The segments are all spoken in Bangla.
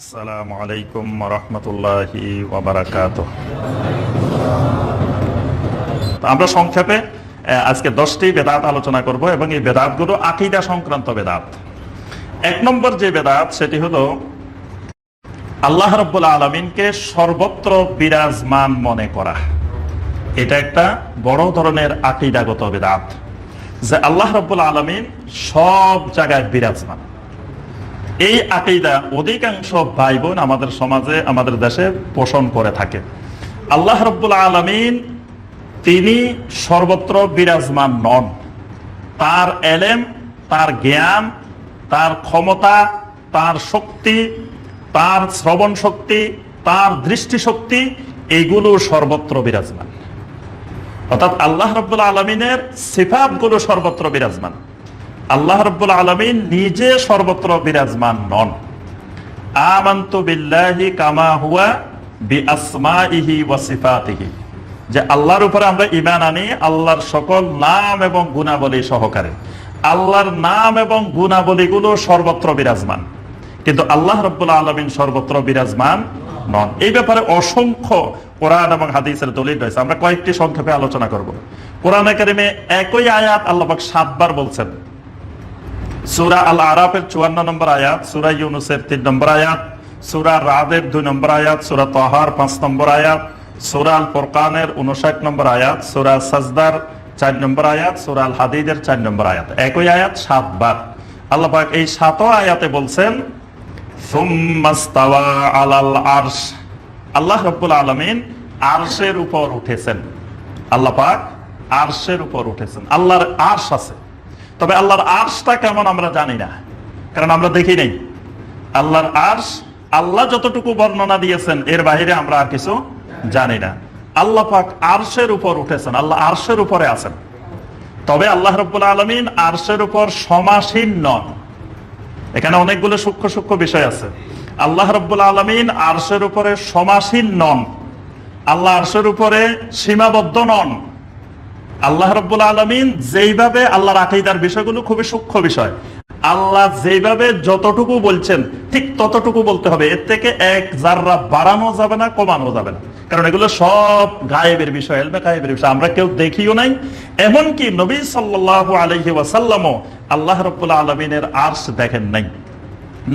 আসসালামু আলাইকুম রহমতুল্লাহি ওবরাকাত আমরা সংক্ষেপে আজকে দশটি বেদাত আলোচনা করব এবং এই বেদাতগুলো আকিদা সংক্রান্ত বেদাত। এক নম্বর যে বেদাত, সেটি হলো আল্লাহ রব্বুল আলমিনকে সর্বত্র বিরাজমান মনে করা। এটা একটা বড় ধরনের আকিদাগত বেদাত, যে আল্লাহ রব্বুল আলমিন সব জায়গায় বিরাজমান। এই আকিদা অধিকাংশ ভাই বোন আমাদের সমাজে, আমাদের দেশে পোষণ করে থাকে। আল্লাহ রব্বুল আলমিন তিনি সর্বত্র বিরাজমান নন। তার এলেম, তার জ্ঞান, তার ক্ষমতা, তার শক্তি, তার শ্রবণ শক্তি, তার দৃষ্টিশক্তি, এগুলো সর্বত্র বিরাজমান। অর্থাৎ আল্লাহ রব্বুল আলমিনের সিফাতগুলো সর্বত্র বিরাজমান। আল্লাহ রব্বুল আলমিন নিজে সর্বত্র বিরাজমান নন। আমান্তু বিল্লাহি কামা হুয়া যে আল্লাহর উপরে আমরা ঈমান আনি, আল্লাহর সকল নাম এবং গুণাবলী সহকারে। আল্লাহর নাম এবং গুণাবলীগুলো সর্বত্র বিরাজমান। কিন্তু আল্লাহ রব্বুল আলমিন সর্বত্র বিরাজমান নন। এই ব্যাপারে অসংখ্য কোরআন এবং হাদিসের দলিল রয়েছে। আমরা কয়েকটি সংক্ষেপে আলোচনা করব। কোরআন একাডেমে একই আয়াত আল্লাহ পাক সাতবার বলছেন সুরা আল আরাফের চুয়ান্ন নম্বর আয়াত সুরা ইউনুসের তিন নম্বর আয়াত সুরা রাদের দুই নম্বর আয়াত সুরা তহার পাঁচ নম্বর আয়াত সুরা আল ফোরকানের উনষাট নম্বর আয়াত সুরা সাজদার চার নম্বর আয়াত সুরা আল হাদিদের চার নম্বর আয়াত। একই আয়াত সাতবার। আল্লাহপাক এই সাত আয়াতে বলছেন আল্লাহ রব্বুল আলমিন আরশের উপর উঠেছেন। আল্লাহ পাক আরশের উপর উঠেছেন। আল্লাহর আর্শ আছে। তবে আল্লাহর আর্শটা কেমন আমরা জানি না, কারণ আমরা দেখি নেই। আল্লাহর আর্শ, আল্লাহ যতটুকু বর্ণনা দিয়েছেন, এর বাইরে আমরা আর কিছু জানি না। আল্লাহ পাক আরশের উপর উঠেছেন, আল্লাহ আরশের উপরে আছেন। তবে আল্লাহ রব্বুল আলমিন আরশের উপর সমাসীন নন। এখানে অনেকগুলো সূক্ষ্ম সূক্ষ্ম বিষয় আছে। আল্লাহ রব্বুল আলমিন আরশের উপরে সমাসীন নন। আল্লাহ আরশের উপরে সীমাবদ্ধ নন। আল্লাহ রব্বুল আলমিন যেইভাবে আল্লাহর আকিদার বিষয়গুলো খুবই সূক্ষ্ম বিষয়, আল্লাহ যেইভাবে যতটুকু বলছেন, ঠিক ততটুকু বলতে হবে। এর থেকে এক জাররা বাড়ানো যাবে না, কমানো যাবে না। কারণ এগুলো সব গায়েবের বিষয় গায়েবের বিষয়। আমরা কেউ দেখিও নাই। এমনকি নবী সাল্লাহ আলহি ওয়াসাল্লামও আল্লাহ রব্বুল আলমিনের আর্শ দেখেন নাই।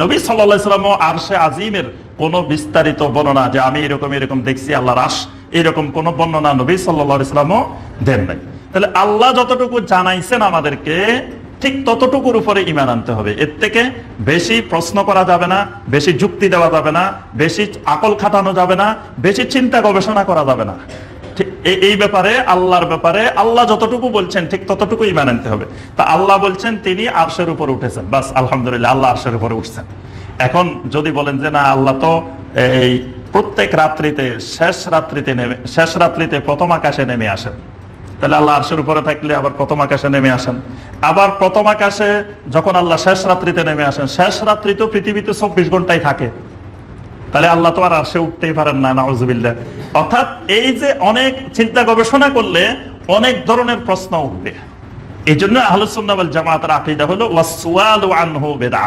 নবী সাল্লাম আরশে আজিমের কোন বিস্তারিত বর্ণনা যে আমি এরকম এরকম দেখছি আল্লাহ রাস এরকম কোন বর্ণনা নবী সাল্লাহ ইসলামও দেন নাই। তাহলে আল্লাহ যতটুকু জানাইছেন আমাদেরকে, ঠিক ততটুকুর উপরে ইমান আনতে হবে। এর থেকে বেশি প্রশ্ন করা যাবে না, বেশি যুক্তি দেওয়া যাবে না, বেশি আকল খাটানো যাবে না, বেশি চিন্তা গবেষণা করা যাবে না। এই- ব্যাপারে, আল্লাহর ব্যাপারে, আল্লাহ যতটুকু বলছেন, ঠিক ততটুকু ইমান আনতে হবে। তা আল্লাহ বলছেন, তিনি আরশের উপর উঠেছেন। বাস, আলহামদুলিল্লাহ, আল্লাহ আরশের উপরে উঠছেন। এখন যদি বলেন যে, না, আল্লাহ তো এই প্রত্যেক রাত্রিতে, শেষ রাত্রিতে নেমে শেষ রাত্রিতে প্রথম আকাশে নেমে আসেন। তাহলে আল্লাহ আরশের উপরে থাকলে আবার প্রথম আকাশে নেমে আসেন। আবার প্রথম আকাশে যখন আল্লাহ শেষ রাত্রিতে নেমে আসেন, শেষ রাত্রি তো পৃথিবীতে চব্বিশ ঘন্টায় থাকে। তাহলে আল্লাহ তো আর আসে উঠতেই পারেন না নাউজুবিল্লাহ অর্থাৎ এই যে অনেক চিন্তা গবেষণা করলে অনেক ধরনের প্রশ্ন উঠবে। এই জন্য আহলুসুন্নাবল জামাতের আকিদা হলো, ওয়াসওয়ালু আনহু বেদা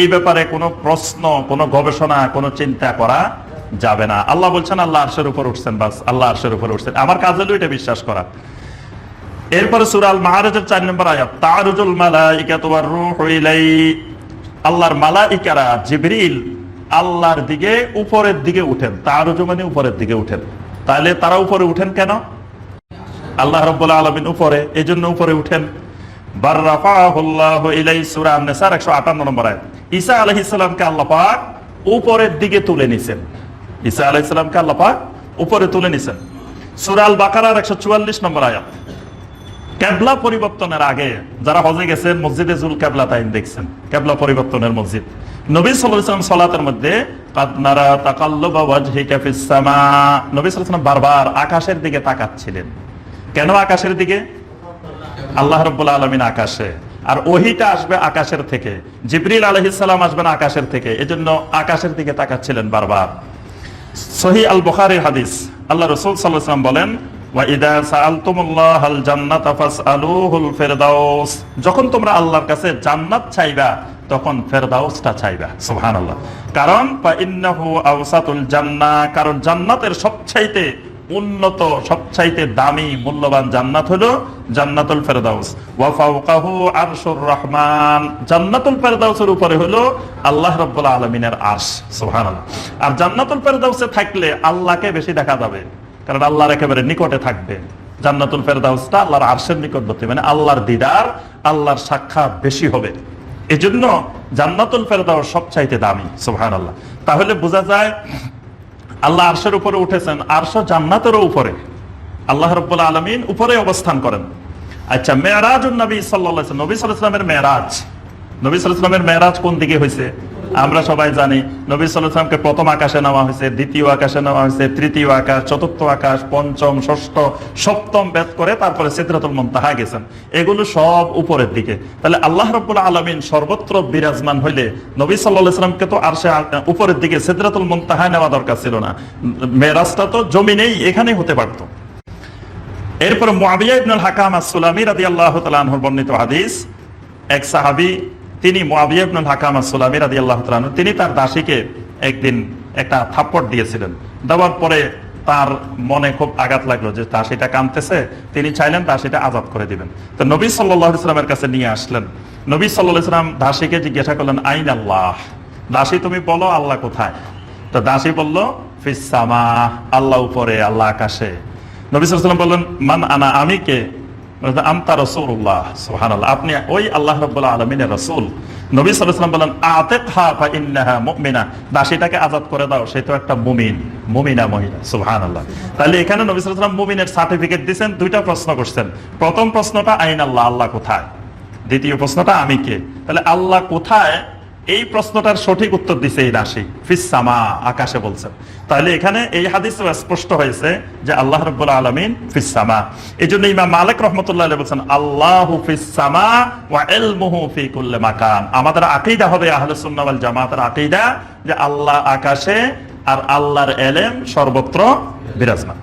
এই ব্যাপারে কোনো প্রশ্ন, কোনো গবেষণা, কোনো চিন্তা করা যাবে না। আল্লাহ বলছেন, আল্লাহ আরশের উপর উঠছেন, বাস, আল্লাহ আরশের উপর উঠছেন। আমার কাজ হলো এটা বিশ্বাস করা। এরপরে সুরাল মাহারাজের চার নম্বর আয়াত, তারুজুল মালাইকাতু ওয়ার রূহু ইলাই আল্লাহর মালাইকারা জিবরিল আল্লাহর দিকে উপরের দিকে উঠেন। তারুজু মানে উপরের দিকে উঠেন। তাহলে তারা উপরে উঠেন কেন? আল্লাহ রাব্বুল আলামিন উপরে এই জন্য উপরে উঠেন। বার রাফাহুল্লাহু ইলাই সূরা আন-নিসার 158 নম্বর আয়াত। ঈসা আলাইহিস সালামকে আল্লাহ পাক উপরের দিকে তুলে নিছেন। ঈসা আলাইহিস সালামকে আল্লাহ পাক উপরে তুলে নিছেন। সূরা আল বাকারার 144 নম্বর আয়াত। কেবলা পরিবর্তনের আগে যারা হজে গেছেন, মসজিদে জুল কেবলা তাইন দেখছেন। কেবলা পরিবর্তনের মসজিদ। নবী ওয়াসাল্লাম সালাতের মধ্যে, কাদ নারা তাকাল্লুবা ওয়াজহিকা ফিস সামা নবী সাল্লাল্লাহু বারবার আকাশের দিকে তাকাচ্ছিলেন। কেন আকাশের দিকে? আল্লাহ রব্বুল আলমিন আকাশে। আর ওহিটা আসবে আকাশের থেকে। জিবরিল আলহিসাল্লাম আসবেন আকাশের থেকে। এজন্য আকাশের দিকে তাকাচ্ছিলেন বারবার। সহি আল বুখারীর হাদিস। আল্লাহ রসুল সাল্লাম বলেন যখন তোমরা আল্লাহর কাছে জান্নাত চাইবা, তখন ফেরদাউসটা চাইবা। কারণ ইন্নাহু আওসাতুল জান্নাহ কারণ জান্নাতের সবচাইতে উন্নত, সবচাইতে দামি, মূল্যবান জান্নাত হলো জান্নাতুল ফেরদাউস। ওয়া ফাওকাহু আরশুর রহমান। জান্নাতুল ফেরদাউসের উপরে হলো আল্লাহ রাব্বুল আলামিনের আরশ। সুবহানাল্লাহ। আর জান্নাতুল ফেরদাউসে থাকলে আল্লাহকে বেশি দেখা যাবে। কারণ আল্লাহর একেবারে নিকটে থাকবে। জান্নাতুল ফেরদাউসটা আল্লাহর আরশের নিকটবর্তী মানে আল্লাহর দিদার, আল্লাহর সাক্ষাৎ বেশি হবে। এজন্য জান্নাতুল ফেরদাউস সবচাইতে দামি, সুবহানাল্লাহ। তাহলে বোঝা যায়, আল্লাহ আরশের উপরে উঠেছেন, আরশ জান্নাতেরও উপরে। আল্লাহ রব্বুল আলমিন উপরে অবস্থান করেন। আচ্ছা মেয়েরাজ নবী সাল্লাহ নবী সাল্লামের মেয়েরাজ নবী সাল্লামের মেয়েরাজ কোন দিকে হয়েছে আমরা সবাই জানি নবী সাল্লামকে প্রথম আকাশে নেওয়া হয়েছে, দ্বিতীয় আকাশে নেওয়া হয়েছে, তৃতীয় আকাশ, চতুর্থ আকাশ, পঞ্চম, ষষ্ঠ, সপ্তম বেদ করে তারপরে সিদ্ধাতুল মন্তাহা গেছেন। এগুলো সব উপরের দিকে। তাহলে আল্লাহ রব্বুল আলমিন সর্বত্র বিরাজমান হইলে নবী সাল্লাহ সাল্লামকে তো আর সে উপরের দিকে সিদ্ধাতুল মন্তাহায় নেওয়া দরকার ছিল না। মেয়েরাজটা তো জমিনেই এখানেই হতে পারতো। এরপর মুয়াবিয়া ইবনুল হাকাম as-সুলামি রাদিয়াল্লাহু তাআলা আনহুর বর্ণিত হাদিস, এক সাহাবী তিনি হাকাম তিনি তার দাসীকে একদিন একটা থাপ্পড় দিয়েছিলেন। দেওয়ার পরে তার মনে খুব আঘাত লাগল যে দাসীটা কাঁদতেছে, তিনি চাইলেন দাসীটা আজাদ করে দিবেন। তো নবী সাল্লাল্লাহু আলাইহি সাল্লামের কাছে নিয়ে আসলেন। নবী সাল্লাল্লাহু আলাইহি সাল্লাম দাসীকে জিজ্ঞাসা করলেন, আইন আল্লাহ? দাসী তুমি বলো আল্লাহ কোথায়? তো দাসী বলল ফিসামা আল্লাহ উপরে, আল্লাহ আকাশে। নবী সাল্লাম বললেন, মান আনা, আমি কে? আল্লাহ আজাদ করে দাও একটা মহিলা, সুবহানাল্লাহ। তাহলে এখানে নবী সার্টিফিকেট দুইটা প্রশ্ন করছেন। প্রথম প্রশ্নটা আইন আল্লাহ আল্লাহ কোথায়? দ্বিতীয় প্রশ্নটা, আমি কে? তাহলে আল্লাহ কোথায় এই প্রশ্নটার সঠিক উত্তর দিছে এই রাশি। ফিসামা আকাশে বলছেন তাহলে এখানে এই হাদিস স্পষ্ট হয়েছে যে আল্লাহ রব্বুল আলমিন ফিসামা এই জন্য ইমাম মালিক রহমতুল্লাহ বলছেন, আল্লাহ ফিসামা ওয়া মাকান আমাদের আকীদা হবে আহলুস সুন্নাহ জামাতের আকীদা যে আল্লাহ আকাশে আর আল্লাহর এলেম সর্বত্র বিরাজমান।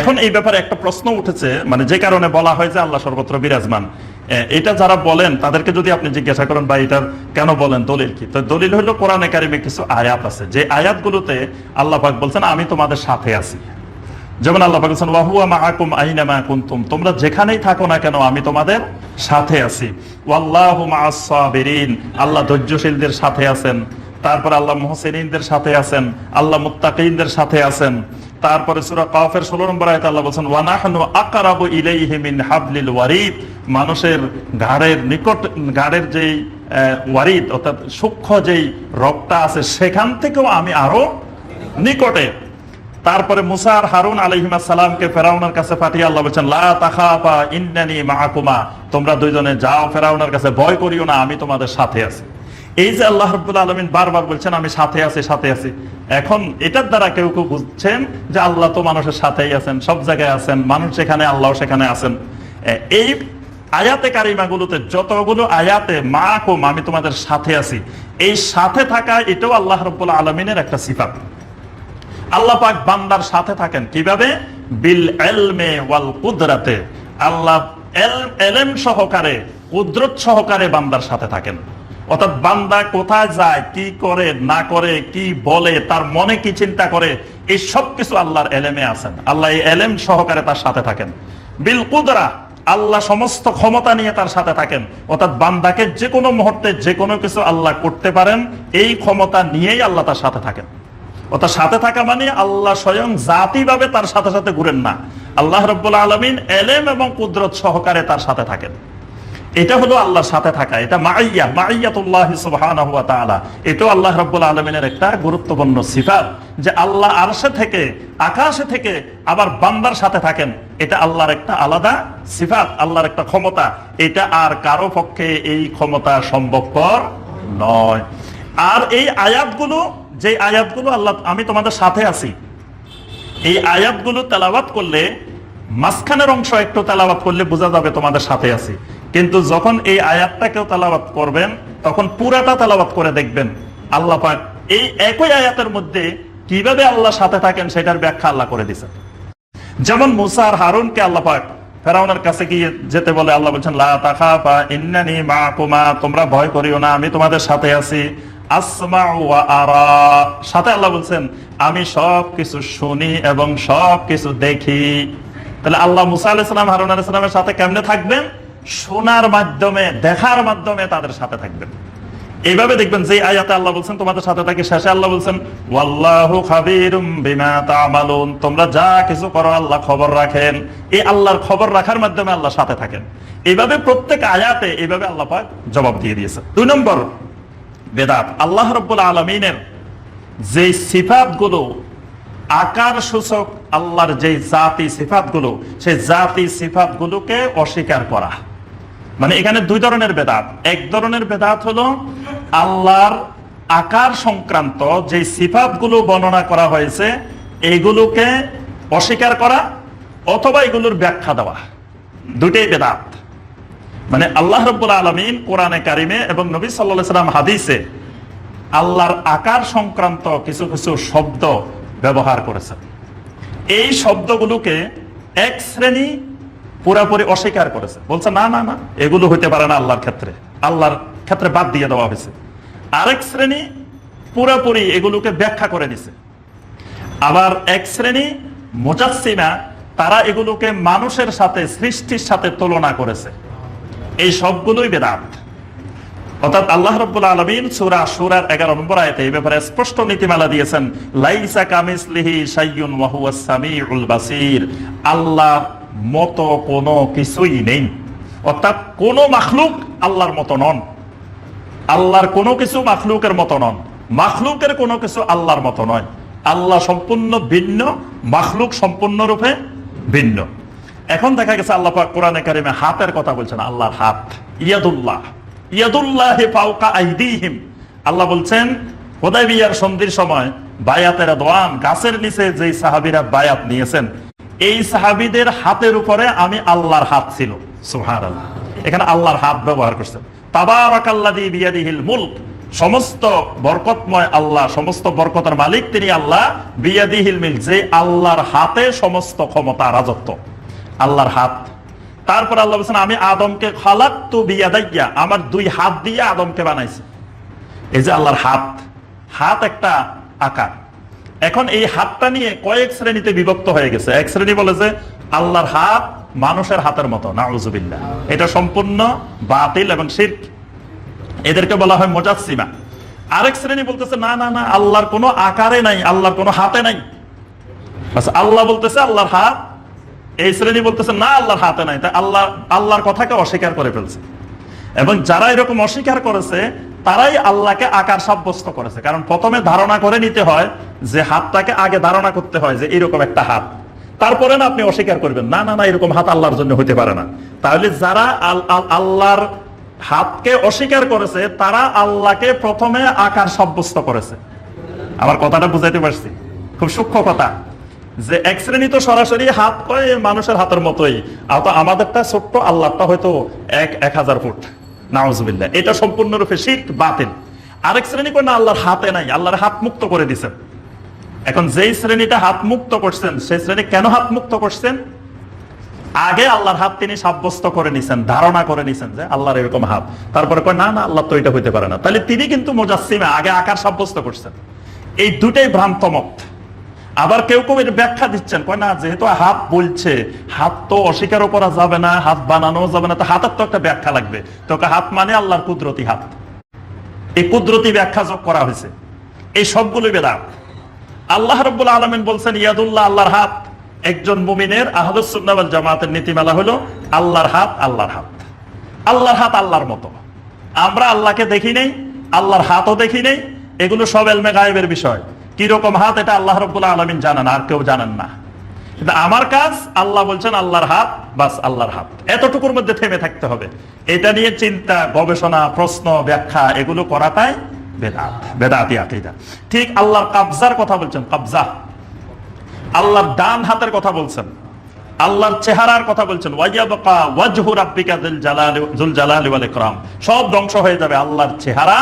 এখন এই ব্যাপারে একটা প্রশ্ন উঠেছে মানে যে কারণে বলা হয় যে আল্লাহ সর্বত্র বিরাজমান। এটা যারা বলেন, তাদেরকে যদি আপনি জিজ্ঞাসা করেন বা এটার কেন বলেন? দলিল কি? তো দলিল হলো কোরআনে কারিমে কিছু আয়াত আছে। যে আয়াতগুলোতে আল্লাহ বলছেন, আমি তোমাদের সাথে আছি। যেমন আল্লাহ বলছেন, ওয়াহুয়া কুনতুম? তোমরা যেখানেই থাকো না কেন, আমি তোমাদের সাথে আছি। ওয়াল্লাহু মাআস আল্লাহ ধৈর্যশীলদের সাথে আছেন। তারপর আল্লাহ মুহসিনদের সাথে আছেন, আল্লাহ মুত্তাকিনদের সাথে আছেন। তারপরে সূরা কাফের 16 নম্বর আয়াতে আল্লাহ বলেন ওয়া নাহনু আকরাবু ইলাইহি মিন হাবলিল ওয়ারিদ। মানুষের ঘাড়ের নিকট, ঘাড়ের যেই ওয়ারিদ, অর্থাৎ সূক্ষ্ম যেই রক্তটা আছে, সেখান থেকেও আমি আরও নিকটে। তারপরে মুসা আর হারুন আলাইহিমা সালামকে ফেরাউনের কাছে পাঠিয়ে আল্লাহ বলছেন, লা তাখাফা ইন্নানি মাআকুমা। তোমরা দুইজনে যাও, ফেরাউনের কাছে ভয় করিও না, আমি তোমাদের সাথে আছি। এই যে আল্লাহ রাব্বুল আলামিন বারবার বলছেন, আমি সাথে আছি সাথে আছি। এখন এটার দ্বারা কেউ কেউ বুঝছেন যে আল্লাহ তো মানুষের সাথেই আছেন, সব জায়গায় আছেন, মানুষ যেখানে আল্লাহ সেখানে আছেন। এই আয়াতে কারিমাগুলোতে যতগুলো আয়াতে মা কুম, আমি তোমাদের সাথে আছি। এই সাথে থাকা, এটাও আল্লাহ রব্বুল আলমিনের একটা সিফাত। আল্লাহ পাক বান্দার সাথে থাকেন কীভাবে? বিল এলমে ওয়াল কুদরাতে। আল্লাহ এল- এলেম সহকারে, কুদরত সহকারে বান্দার সাথে থাকেন। অর্থাৎ বান্দা কোথায় যায়, কি করে, না করে, কি বলে, তার মনে কি চিন্তা করে, এই সব কিছু আল্লাহর এলেমে আছেন। আল্লাহ এই এলেম সহকারে তার সাথে থাকেন। বিল কুদরা, আল্লাহ সমস্ত ক্ষমতা নিয়ে তার সাথে থাকেন। অর্থাৎ বান্দাকে যে কোনো মুহূর্তে যে কোনো কিছু আল্লাহ করতে পারেন, এই ক্ষমতা নিয়েই আল্লাহ তার সাথে থাকেন। অর্থাৎ সাথে থাকা মানে আল্লাহ স্বয়ং জাতিভাবে তার সাথে সাথে ঘুরেন না। আল্লাহ রব্বুল আলমিন এলেম এবং কুদরত সহকারে তার সাথে থাকেন। এটা হলো আল্লাহর সাথে থাকা, এটা মাইয়া, মাইয়াতুল্লাহ সুবহানাহু ওয়া তাআলা। এটাও আল্লাহ রাব্বুল আলামিনের একটা গুরুত্বপূর্ণ সিফাত যে আল্লাহ আরশে থেকে, আকাশে থেকে আবার বান্দার সাথে থাকেন। এটা আল্লাহর একটা আলাদা সিফাত, আল্লাহর একটা ক্ষমতা। এটা আর কারও পক্ষে এই ক্ষমতা সম্ভবপর নয়। আর এই আয়াতগুলো, যে আয়াতগুলো আল্লাহ, আমি তোমাদের সাথে আছি, এই আয়াতগুলো তেলাওয়াত করলে, মাঝখানের অংশ একটু তেলাওয়াত করলে বোঝা যাবে তোমাদের সাথে আছি। কিন্তু যখন এই আয়াতটাকেও তেলাওয়াত করবেন, তখন পুরাটা তেলাওয়াত করে দেখবেন, আল্লাহ পাক এই একই আয়াতের মধ্যে কীভাবে আল্লাহ সাথে থাকেন সেটার ব্যাখ্যা আল্লাহ করে দিয়েছেন। যেমন মুসা আর হারুনকে আল্লাহ পাক ফেরাউনের কাছে গিয়ে যেতে বলে, আল্লাহ বলছেন তোমরা ভয় করিও না, আমি তোমাদের সাথে আছি সাথে আল্লাহ বলছেন, আমি সব কিছু শুনি এবং সব কিছু দেখি। তাহলে আল্লাহ মুসা আলাইহিস সালাম, হারুন আলাইহিস সালামের সাথে কেমনে থাকবেন? শোনার মাধ্যমে, দেখার মাধ্যমে তাদের সাথে থাকবেন। এইভাবে দেখবেন যে আয়াতে আল্লাহ বলছেন, তোমাদের সাথে থাকি, শেষে আল্লাহ বলছেন তোমরা যা কিছু করো আল্লাহ খবর রাখেন। এই আল্লাহর খবর রাখার মাধ্যমে আল্লাহ সাথে থাকেন। এইভাবে প্রত্যেক আয়াতে এইভাবে আল্লাহ জবাব দিয়ে দিয়েছে। দুই নম্বর, বেদাত। আল্লাহ রাব্বুল আলামিনের যে সিফাতগুলো, আকার সূচক আল্লাহর যে জাতি সিফাতগুলো, সেই জাতি সিফাতগুলোকে অস্বীকার করা। মানে এখানে দুই ধরনের বেদাত। এক ধরনের বেদাত হলো আল্লাহর আকার সংক্রান্ত যে সিফাতগুলো বর্ণনা করা হয়েছে, এইগুলোকে অস্বীকার করা অথবা এগুলোর ব্যাখ্যা দেওয়া। দুটেই বেদাত। মানে আল্লাহ রব্বুল আলমিন কোরআনে কারিমে এবং নবী সাল্লাহ সাল্লাম হাদিসে আল্লাহর আকার সংক্রান্ত কিছু কিছু শব্দ ব্যবহার করেছেন। এই শব্দগুলোকে এক শ্রেণি পুরাপুরি অস্বীকার করেছে। বলছে, না না না, এগুলো হইতে পারে না আল্লাহর ক্ষেত্রে। আল্লাহর ক্ষেত্রে বাদ দিয়ে দেওয়া হয়েছে। আরেক শ্রেণি পুরাপুরি এগুলোকে ব্যাখ্যা করে দিছে আবার এক শ্রেণি মোজাসিমা তারা এগুলোকে মানুষের সাথে, সৃষ্টির সাথে তুলনা করেছে। এই সবগুলোই বেদাত। অর্থাৎ আল্লাহ রব্বুল আলমিন সুরা সুরার এগারো নম্বর আয়তে এই ব্যাপারে স্পষ্ট নীতিমালা দিয়েছেন, লাইসা কামিসলিহি সাইয়ুন ওয়াহুয়াস সামিউল বাসির। আল্লাহ মতো কোনো কিছুই নেই। অর্থাৎ কোন মাখলুক আল্লাহর মতো নন। আল্লাহর কোনো কিছু মাখলুকের মতো নন। মাখলুকের কোনো কিছু আল্লাহর মতো নয়। আল্লাহ সম্পূর্ণ ভিন্ন, মাখলুক সম্পূর্ণরূপে ভিন্ন। এখন দেখা গেছে আল্লাহ কোরআনে কারিমে হাতের কথা বলছেন, আল্লাহর হাত। ইয়াদুল্লাহ। ইয়াদুল্লাহ ফাওকা আইদিহিম। আল্লাহ বলছেন, হোদাইবিয়ার সন্ধির সময় বায়াতের দোয়ান, গাছের নিচে যেই সাহাবিরা বায়াত নিয়েছেন এই সাহাবীদের হাতের উপরে আমি আল্লাহর হাত ছিল। সুবহানাল্লাহ। এখানে আল্লাহর হাত ব্যবহার করছেন তাবারাকাল্লাযী বিয়াদিহিল মুলক। সমস্ত বরকতময় আল্লাহ, সমস্ত বরকতের মালিক তিনি আল্লাহ। বিয়াদিহিল মিল যে আল্লাহর হাতে সমস্ত ক্ষমতা, রাজত্ব। আল্লাহর হাত। তারপর আল্লাহ বলছেন, আমি আদমকে খালাক তু বিয়াদাইয়া, আমার দুই হাত দিয়ে আদমকে বানাইছি। এই যে আল্লাহর হাত। হাত একটা আকার। এখন এই হাতটা নিয়ে কয়েক শ্রেণীতে বিভক্ত হয়ে গেছে। এক শ্রেণি বলে যে আল্লাহর হাত মানুষের হাতের মতো, নাউজুবিল্লাহ। এটা সম্পূর্ণ বাতিল এবং শিরক। এদেরকে বলা হয় মোজাসিমা আরেক শ্রেণি বলতেছে, না না না, আল্লাহর কোনো আকারে নাই, আল্লাহর কোনো হাতে নাই। আল্লাহ বলতেছে, আল্লাহর হাত এই শ্রেণি বলতেছে, না, আল্লাহর হাতে নাই। তাই আল্লাহ, আল্লাহর কথাকে অস্বীকার করে ফেলছে। এবং যারা এরকম অস্বীকার করেছে তারাই আল্লাহকে আকার সাব্যস্ত করেছে। কারণ প্রথমে ধারণা করে নিতে হয় যে হাতটাকে আগে ধারণা করতে হয় যে এরকম একটা হাত। তারপরে না আপনি অস্বীকার করবেন, না না না, এরকম হাত আল্লাহর জন্য হতে পারে না। তাহলে যারা আল- আল- আল্লাহর হাতকে অস্বীকার করেছে, তারা আল্লাহকে প্রথমে আকার সাব্যস্ত করেছে। আমার কথাটা বুঝাইতে পারছি? খুব সূক্ষ্ম কথা। যে এক শ্রেণি তো সরাসরি হাত কয় মানুষের হাতের মতোই, আর আমাদেরটা ছোট্ট আল্লাহটা হয়তো এক এক হাজার ফুট। নাউজুবিল্লাহ। এটা সম্পূর্ণরূপে শীত বাতিল। আরেক শ্রেণি কয়, না, আল্লাহর হাতে নাই, আল্লাহর হাত মুক্ত করে দিছেন। এখন যেই শ্রেণীটা হাত মুক্ত করছেন, সেই শ্রেণি কেন হাত মুক্ত করছেন? আগে আল্লাহর হাত তিনি সাব্যস্ত করে নিছেন, ধারণা করে নিছেন যে আল্লাহর এরকম হাত। তারপরে কয়, না না, আল্লাহ তো এটা হইতে পারে না। তাহলে তিনি কিন্তু মোজাসিমে আগে আকার সাব্যস্ত করছেন। এই দুটাই ভ্রান্ত মত। আবার কেউ কেউ এর ব্যাখ্যা দিচ্ছেন, কয় না, যেহেতু হাত বলছে, হাত তো অস্বীকারও করা যাবে না, হাত বানানো যাবে না, তো হাতের তো একটা ব্যাখ্যা লাগবে। তোকে হাত মানে আল্লাহর কুদরতি হাত। এই কুদরতি ব্যাখ্যা যোগ করা হয়েছে। এই সবগুলো বেদাত। আল্লাহ রব্বুল আলমিন বলছেন, ইয়াদুল্লাহ আল্লাহর হাত, একজন মুমিনের আহদুসুন্নাওয়াল জামাতের নীতিমালা হলো, আল্লাহর হাত আল্লাহর হাত। আল্লাহর হাত আল্লাহর মতো। আমরা আল্লাহকে দেখি নেই, আল্লাহর হাতও দেখি নেই, এগুলো সব এলমে গায়েবের বিষয়। কীরকম হাত এটা আল্লাহ রব্বুল আলমিন জানেন, আর কেউ জানেন না। কিন্তু আমার কাজ, আল্লাহ বলছেন আল্লাহর হাত, বাস আল্লাহর হাত। এতটুকুর মধ্যে থেমে থাকতে হবে। এটা নিয়ে চিন্তা, গবেষণা, প্রশ্ন, ব্যাখ্যা, এগুলো করাটাই বেদাত, বেদাতি আকিদা। ঠিক আল্লাহর কাবজার কথা বলছেন, কাবজা। আল্লাহর ডান হাতের কথা বলছেন। আল্লাহর চেহারার কথা বলছেন। সব ধ্বংস হয়ে যাবে আল্লাহর চেহারা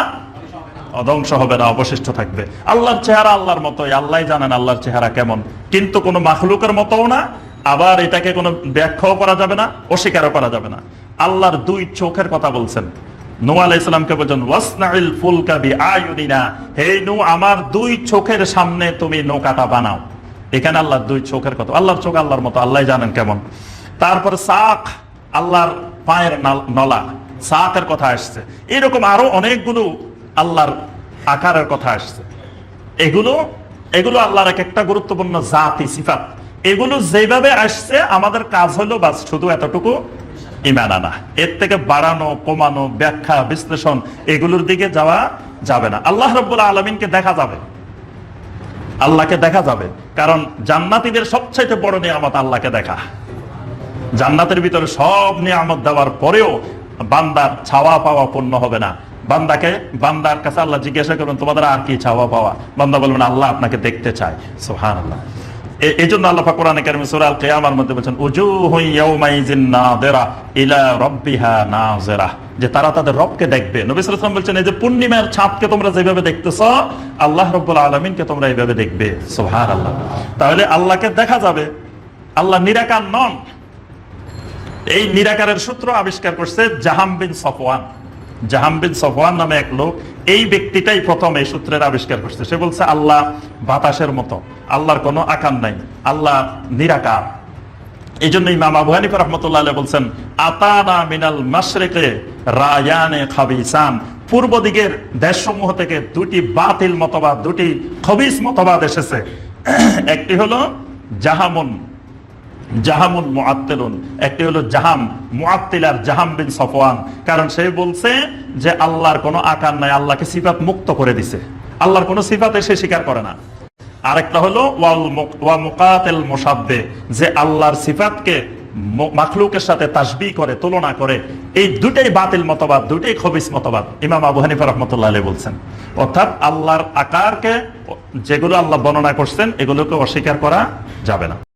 ধ্বংস হবে না, অবশিষ্ট থাকবে। আল্লাহর চেহারা আল্লাহর মতোই, আল্লাহ জানেন আল্লাহর চেহারা কেমন। কিন্তু কোনো মাখলুকের মতও না, আবার এটাকে কোনো ব্যাখ্যাও করা যাবে না, অস্বীকারও করা যাবে না। আল্লাহর দুই চোখের কথা বলছেন। বলছেন আমার দুই চোখের সামনে তুমি নৌকাটা বানাও। এখানে দুই চোখের কথা। চোখ আল্লাহর মতো, আল্লাহ জানেন কেমন। তারপর আল্লাহর পায়ের নাল- কথা আসছে। এরকম আরও অনেকগুলো আল্লাহর আকারের কথা আসছে। এগুলো এগুলো আল্লাহর এক একটা গুরুত্বপূর্ণ জাতি, সিফাত। এগুলো যেভাবে আসছে, আমাদের কাজ হলো বাস শুধু এতটুকু ইমান আনা। এর থেকে বাড়ানো, কমানো, ব্যাখ্যা, বিশ্লেষণ, এগুলোর দিকে যাওয়া যাবে না। আল্লাহ রব্বুল্লাহ আলমিনকে দেখা যাবে। আল্লাহকে দেখা যাবে। কারণ জান্নাতীদের সবচাইতে বড় নিয়ামত আল্লাহকে দেখা। জান্নাতের ভিতরে সব নিয়ামত দেওয়ার পরেও বান্দার ছাওয়া পাওয়া পূর্ণ হবে না। বান্দাকে, বান্দার কাছে আল্লাহ জিজ্ঞাসা করবেন, তোমাদের আর কি ছাওয়া পাওয়া? বান্দা বলবেন, আল্লাহ আপনাকে দেখতে চায়। সুহান আল্লাহ এই জন্য আল্লাহ নাযিরা ইলা রাব্বিহা নাযিরা। যে তারা তাদের রবকে দেখবে। নবী সাল্লাল্লাহু বলছেন, এই যে পূর্ণিমার তোমরা যেভাবে দেখতেছো, আল্লাহ রাব্বুল আলামিনকে তোমরা এইভাবে দেখবে। সুবহানাল্লাহ। তাহলে আল্লাহকে দেখা যাবে। আল্লাহ নিরাকার নন। এই নিরাকারের সূত্র আবিষ্কার করছে জাহাম বিন সফওয়ান। জাহাম বিন সফওয়ান নামে এক লোক, এই ব্যক্তিটাই প্রথম এই সূত্রের আবিষ্কার করছে। সে বলছে, আল্লাহ বাতাসের মতো, আল্লাহর কোনো আকার নাই, আল্লাহ নিরাকার। এই জন্য ইমাম আবু হানিফা রহমতুল্লাহ বলছেন, আতানা মিনাল মাশরিকে রায়ানে খাবিসান। পূর্ব দিকের দেশসমূহ থেকে দুটি বাতিল মতবাদ, দুটি খবিস মতবাদ এসেছে। একটি হলো জাহামুন জাহামুন মুআত্তিলুন। একটি হলো জাহাম, মুআত্তিল জাহাম বিন সফওয়ান। কারণ সে বলছে যে আল্লাহর কোনো আকার নাই, আল্লাহকে সিফাত মুক্ত করে দিছে। আল্লাহর কোনো সিফাতে সে স্বীকার করে না। আরেকটা হলো ওয়াল ওয়া মুকাতিল মুসাব্বে যে আল্লাহর সিফাতকে মাখলুকের সাথে তাসবি করে, তুলনা করে। এই দুটাই বাতিল মতবাদ, দুটাই খবিস মতবাদ, ইমাম আবু হানিফা রহমতুল্লাহ বলছেন। অর্থাৎ আল্লাহর আকারকে যেগুলো আল্লাহ বর্ণনা করছেন, এগুলোকে অস্বীকার করা যাবে না।